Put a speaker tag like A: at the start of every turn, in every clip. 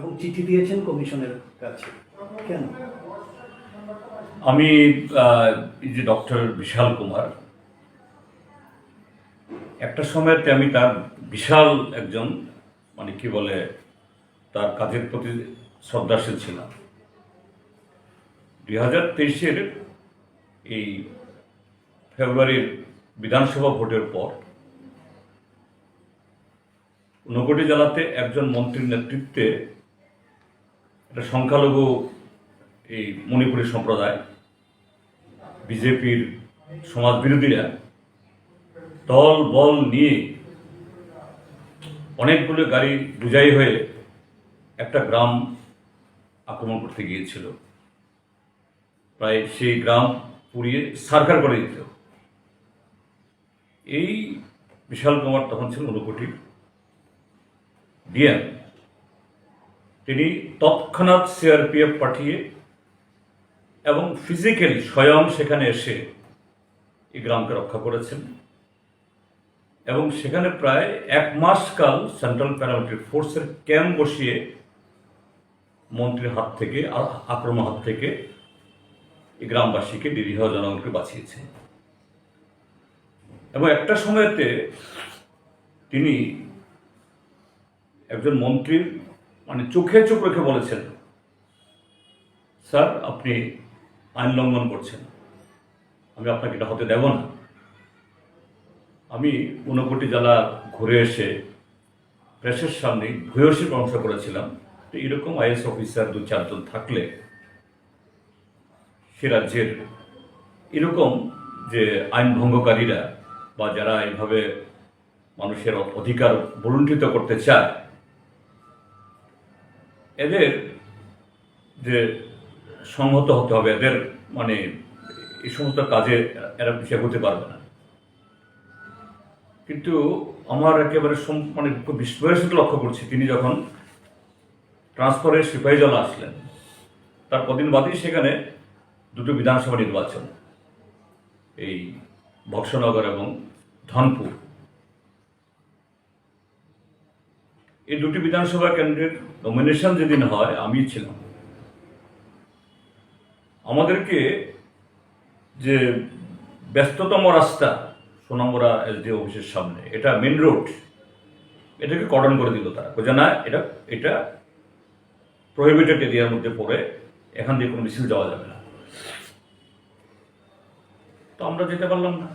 A: এবং চিঠি দিয়েছেন কমিশনের কাছে। কেন?
B: আমি যে ডক্টর বিশাল কুমার, একটা সময়তে আমি তার বিশাল একজন মানে কি বলে, তার কাজের প্রতি শ্রদ্ধাশীল ছিলাম। দুই হাজার তেইশের এই ফেব্রুয়ারির বিধানসভা ভোটের পর ঊনকোটি জেলাতে একজন মন্ত্রীর নেতৃত্বে একটা সংখ্যালঘু এই মণিপুরী সম্প্রদায়, বিজেপির সমাজ বিরোধীরা দল, বল নিয়ে অনেকগুলো গাড়ি বুঝাই হয়ে একটা গ্রাম আক্রমণ করতে গিয়েছিল। প্রায় সেই গ্রাম পুড়িয়ে সার্কার করে দিত। এই বিশাল কুমার তখন ছিল ঊনকোটি। ডিএম তিনি তৎক্ষণাৎ সিআরপিএফ পাঠিয়ে এবং ফিজিক্যালি স্বয়ং সেখানে এসে এই গ্রামকে রক্ষা করেছেন। এবং সেখানে প্রায় এক মাস কাল সেন্ট্রাল প্যারামিলিটারি ফোর্সের ক্যাম্প বসিয়ে মন্ত্রীর হাত থেকে আক্রমণ হাত থেকে এই গ্রামবাসীকে নিরীহ জনগণকে বাঁচিয়েছে। এবং একটা সময়তে তিনি একজন মন্ত্রীর মানে চোখে চোখ রেখে বলেছেন। স্যার, আপনি আইন লঙ্ঘন করছেন। আমি আপনাকে এটা হতে দেব না। আমি ঊনকোটি জেলা ঘুরে এসে প্রেসের সামনে ভূয়সী পরামর্শ করেছিলাম। তো এরকম আইএস অফিসার দু চারজন থাকলে সে রাজ্যের এরকম যে আইন ভঙ্গকারীরা বা যারা এইভাবে মানুষের অধিকার বলুণ্ঠিত করতে চায় এদের যে সংহত হতে হবে, এদের মানে এই সমস্ত কাজে এরা পিছিয়ে হতে পারবে না। কিন্তু আমার একেবারে মানে খুব বিস্ময়ের সাথে লক্ষ্য করছি। তিনি যখন ট্রান্সফারের সিপাহীজলা আসলেন, তার কদিন বাদেই সেখানে দুটো বিধানসভা নির্বাচন, এই ভক্সনগর এবং ধনপুর। এই দুটি বিধানসভা কেন্দ্রের নমিনেশন যেদিন হয় আমি ছিলাম। আমাদেরকে যে ব্যস্ততম রাস্তা, সোনামুড়া এসডি অফিসের সামনে, এটা মেন রোড এটাকে কর্ডন করে দিল তারা। বোঝা না, এটা এটা প্রহিবিটেড এরিয়ার মধ্যে পড়ে, এখান দিয়ে কোনো মিছিল যাওয়া যাবে না। তো আমরা যেতে পারলাম না।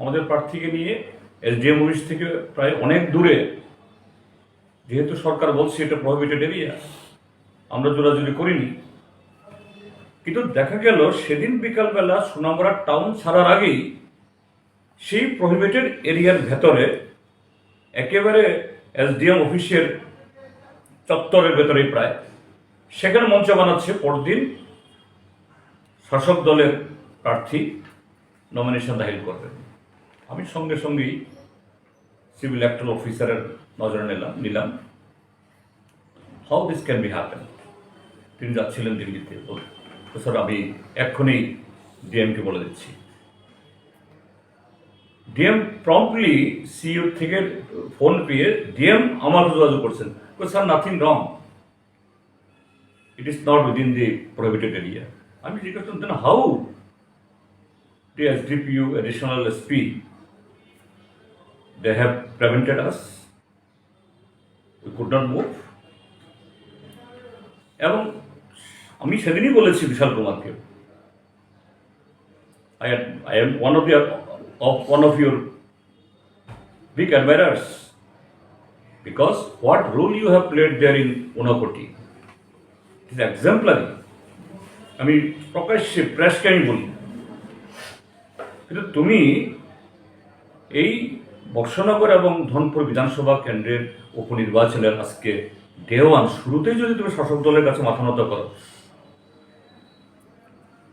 B: আমাদের প্রার্থীকে নিয়ে এসডিএম অফিস থেকে প্রায় অনেক দূরে যেহেতু সরকার বলছে এটা প্রহিবিটেড এরিয়া আমরা জোরাজুরি করিনি। কিন্তু দেখা গেল সেদিন বিকালবেলা সোনামুড়া টাউন ছাড়ার আগেই সেই প্রহিবিটেড এরিয়ার ভেতরে একেবারে এসডিএম অফিসের চত্বরের ভেতরে প্রায়, সেখানে মঞ্চ বানাচ্ছে পরদিন শাসক দলের প্রার্থী নমিনেশন দাখিল করবেন। আমি সঙ্গে সঙ্গেই সিভিল ইলেকট্রাল অফিসারের নজরে নিলাম নিলাম। How this can be happen তিনি যাচ্ছিলেন দিল্লিতে। স্যার আমি এক্ষুনি ডিএমকে বলে দিচ্ছি। ডিএম প্রম্পটলি সিইও থেকে ফোন পেয়ে ডিএম আমার যোগাযোগ করছেন। Sir nothing wrong it is not within the prohibited area আমি জিজ্ঞেস then how the SDPO additional SP they have prevented us. We could not move. এবং আমি সেদিনই বলেছি বিশাল কুমারকে I I am one of year of one of your because what role you have played there in Unakoti it is exemplary আমি প্রকাশ্যে প্রেসকে আমি বলি। কিন্তু তুমি এই বর্ষনগর এবং ধনপুর বিধানসভা কেন্দ্রের উপনির্বাচনের আজকে দেওয়ান। শুরুতেই যদি তুমি শাসক দলের কাছে মাথা নত করো,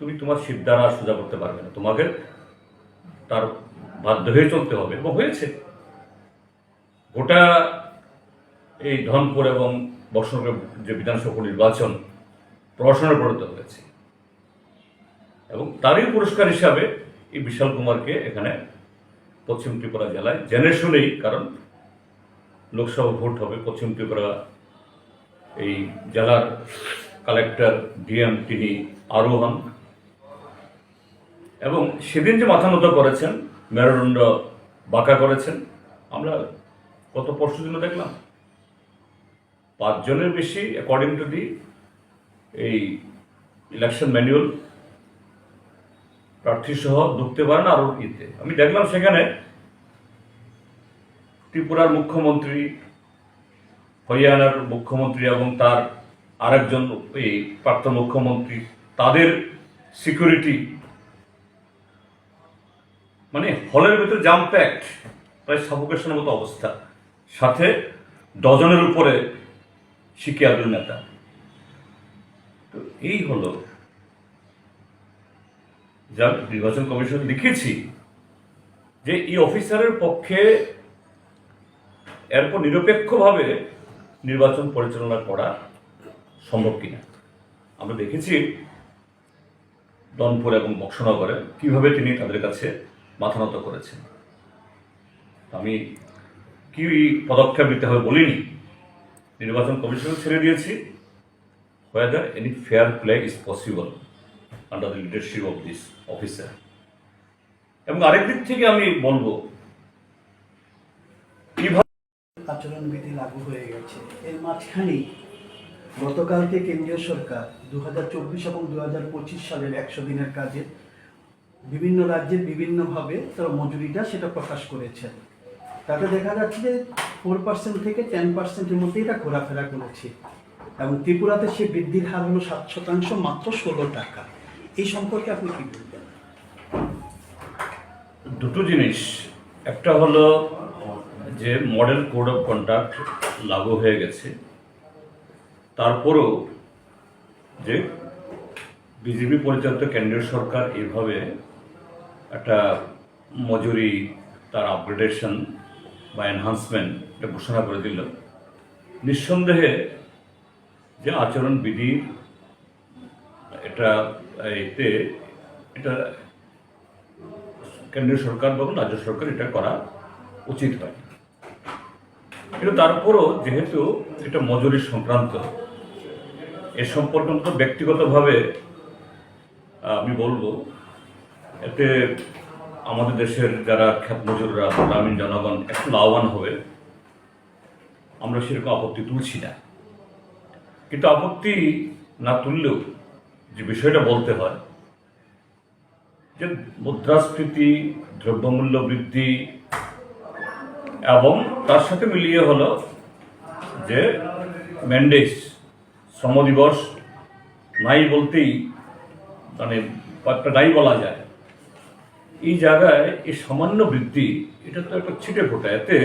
B: তুমি তোমার সিট দ্বারা সোজা করতে পারবে না। তোমাকে তার বাধ্য হয়ে চলতে হবে এবং হয়েছে। গোটা এই ধনপুর এবং বর্ষনগর যে বিধানসভা নির্বাচন প্রহসনের পরিণত হয়েছে। এবং তারই পুরস্কার হিসাবে এই বিশাল কুমারকে এখানে পশ্চিম ত্রিপুরা জেলায়, জেনে শুনেই, কারণ লোকসভা ভোট হবে, পশ্চিম ত্রিপুরা এই জেলার কালেক্টর ডিএম তিনি আরও হন এবং সেদিন যে মাথা নত করেছেন, মেরুদণ্ড বাঁকা করেছেন, আমরা গত পরশু দিনও দেখলাম। পাঁচজনের বেশি অ্যাকর্ডিং টু দি এই ইলেকশন ম্যানুয়াল প্রার্থী সহ ঢুকতে পারেন আরও ইতে। আমি দেখলাম সেখানে ত্রিপুরার মুখ্যমন্ত্রী, হরিয়ানার মুখ্যমন্ত্রী এবং তার আরেকজন এই প্রাক্তন মুখ্যমন্ত্রী, তাদের সিকিউরিটি মানে হলের ভিতরে জাম প্যাক্ট প্রায় সাফোকেশনের মতো অবস্থা। সাথে ডজনের উপরে শিকিয়াদুল নেতা। তো এই হলো যা নির্বাচন কমিশন লিখেছি, যে এই অফিসারের পক্ষে এরপর নিরপেক্ষভাবে নির্বাচন পরিচালনা করা সম্ভব কিনা। আমরা দেখেছি দনপুর এবং বক্সনগরে কীভাবে তিনি তাদের কাছে মাথা নত করেছেন। আমি কি পদক্ষেপ নিতে হবে বলিনি। নির্বাচন কমিশন ছেড়ে দিয়েছি। Whether any fair play is possible under the leadership of this officer. এবং আরেক দিক থেকে আমি বলব
A: আচরণবিধি লাগু হয়ে গেছে। এর মাঝখানেই গতকালকে কেন্দ্রীয় সরকার দু এবং দু সালের একশো দিনের কাজে বিভিন্ন রাজ্যের বিভিন্নভাবে তার মজুরিটা সেটা প্রকাশ করেছেন। তাতে দেখা যাচ্ছে যে ফোর পার্সেন্ট থেকে টেন পার্সেন্টের মধ্যে এটা ঘোরাফেরা করেছে। এবং ত্রিপুরাতে সে বৃদ্ধির হার হলো সাত শতাংশ মাত্র ষোলো টাকা। এই সম্পর্কে আপনি কি বলবেন?
B: দুটো জিনিস। একটা হলো যে মডেল কোড অফ কন্ডাক্ট লাগু হয়ে গেছে। তারপরেও যে বিজেপি পরিচালিত কেন্দ্রীয় সরকার এইভাবে একটা মজুরি, তার আপগ্রেডেশন বা এনহান্সমেন্ট এটা ঘোষণা করে দিল। নিঃসন্দেহে যে আচরণবিধি এটা এতে এটা কেন্দ্রীয় সরকার এবং রাজ্য সরকার এটা করা উচিত হয়। কিন্তু তারপরও যেহেতু এটা মজুরি সংক্রান্ত, এ সম্পর্কে ব্যক্তিগতভাবে আমি বলব, এতে আমাদের দেশের যারা খ্যাত মজুররা গ্রামীণ জনগণ একটু লাভবান হবে। আমরা সেরকম আপত্তি তুলছি না। কিন্তু আপত্তি না তুললেও যে বিষয়টা বলতে হয়, যে মুদ্রাস্ফীতি, দ্রব্যমূল্য বৃদ্ধি এবং তার সাথে মিলিয়ে হলো যে ম্যান্ডেস শ্রম দিবস নাই বলতেই মানে একটা নাই বলা যায়। এই জায়গায় এই সামান্য বৃদ্ধি, এটা তো একটা ছিটে ফোটা। এতে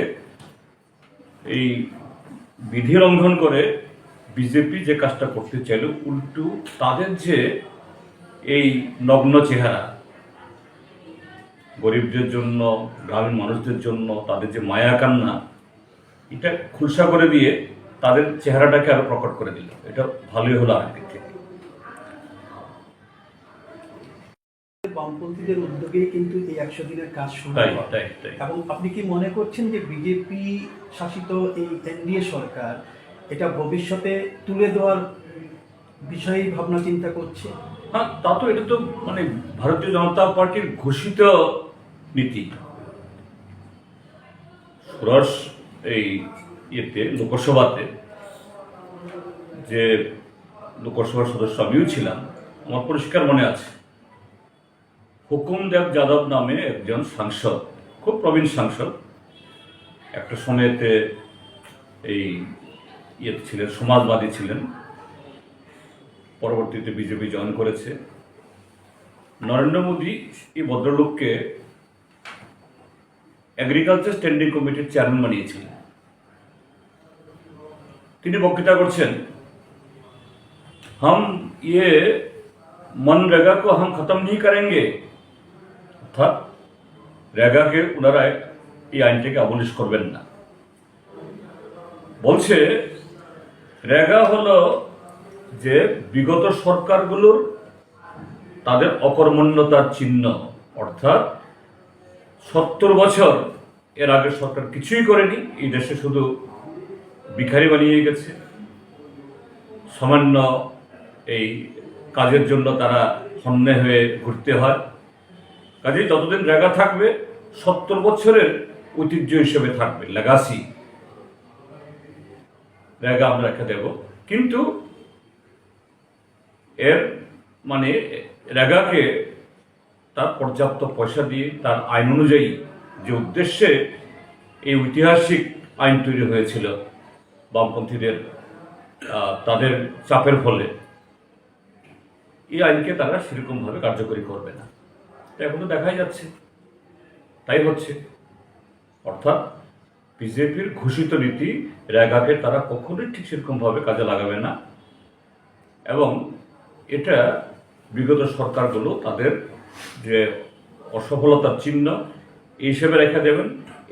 B: এই বিধি লঙ্ঘন করে বিজেপি যে কাজটা করতে চাইল উল্টু তাদের যে এই নগ্ন চেহারা গরিবদের জন্য গ্রামীণ মানুষদের জন্য তাদের যে মায়া কান্না এটা খুলসা করে দিয়ে তাদের চেহারাটাকে আরও প্রকট করে দিল। এটা ভালোই হলো দিক থেকে।
A: বামপন্থীদের উদ্যোগেই কিন্তু এই একশো দিনের কাজ শুরু এবং আপনি কি মনে করছেন যে বিজেপি শাসিত এই এনডিএ সরকার এটা ভবিষ্যতে তুলে দেওয়ার বিষয়ে ভাবনা, চিন্তা করছে।
B: হ্যাঁ তা তো এটা তো মানে ভারতীয় জনতা পার্টির ঘোষিত নীতি। এই ইয়েতে, লোকসভাতে যে লোকসভার সদস্য আমিও ছিলাম, আমার পরিষ্কার মনে আছে। হুকুমদেব যাদব নামে একজন সাংসদ, খুব প্রবীণ সাংসদ, একটা সময়তে এই ইয়েতে ছিলেন সমাজবাদী ছিলেন পরবর্তীতে বিজেপি জয়েন করেছে নরেন্দ্র মোদী এই ভদ্রলোককে এগ্রিকালচার স্ট্যান্ডিং কমিটির চেয়ারম্যান বানিয়েছিলেন তিনি বক্তৃতা করছেন हम ये मनरेगा को हम खत्म नहीं करेंगे অর্থাৎ রেগাকে ওনারা এই আইনটাকে আবলিশ করবেন না বলছে রেগা হলো যে বিগত সরকারগুলোর তাদের অকর্মণ্যতার চিহ্ন। অর্থাৎ সত্তর বছর এর আগে সরকার কিছুই করেনি, এই দেশে শুধু ভিখারি বানিয়ে গেছে। সামান্য এই কাজের জন্য তারা হন্যে হয়ে ঘুরতে হয়। কাজেই যতদিন রেগা থাকবে, সত্তর বছরের ঐতিহ্য হিসেবে থাকবে লেগাসি রেগা আমরা রেখে দেব। কিন্তু এর মানে রেগাকে তার পর্যাপ্ত পয়সা দিয়ে, তার আইন অনুযায়ী যে উদ্দেশ্যে এই ঐতিহাসিক আইন তৈরি হয়েছিল বামপন্থীদের তাদের চাপের ফলে, এই আইনকে তারা সেরকমভাবে কার্যকরী করবে না। এখন তো দেখাই যাচ্ছে। তাই হচ্ছে। অর্থাৎ বিজেপির ঘোষিত নীতি রেগাকে তারা কখনোই ঠিক সেরকমভাবে কাজে লাগাবে না। এবং এটা বিগত সরকারগুলো তাদের যে অসফলতার চিহ্ন, এই হিসেবে রেখে দেবেন।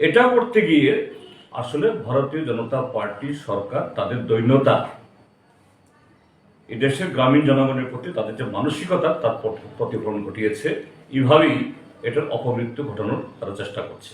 B: এটা করতে গিয়ে আসলে ভারতীয় জনতা পার্টি সরকার তাদের দৈন্যতা, এই দেশের গ্রামীণ জনগণের প্রতি তাদের যে মানসিকতা, তার প্রতিফলন ঘটিয়েছে। এভাবেই এটার অপমৃত্যু ঘটানোর তারা চেষ্টা করছে।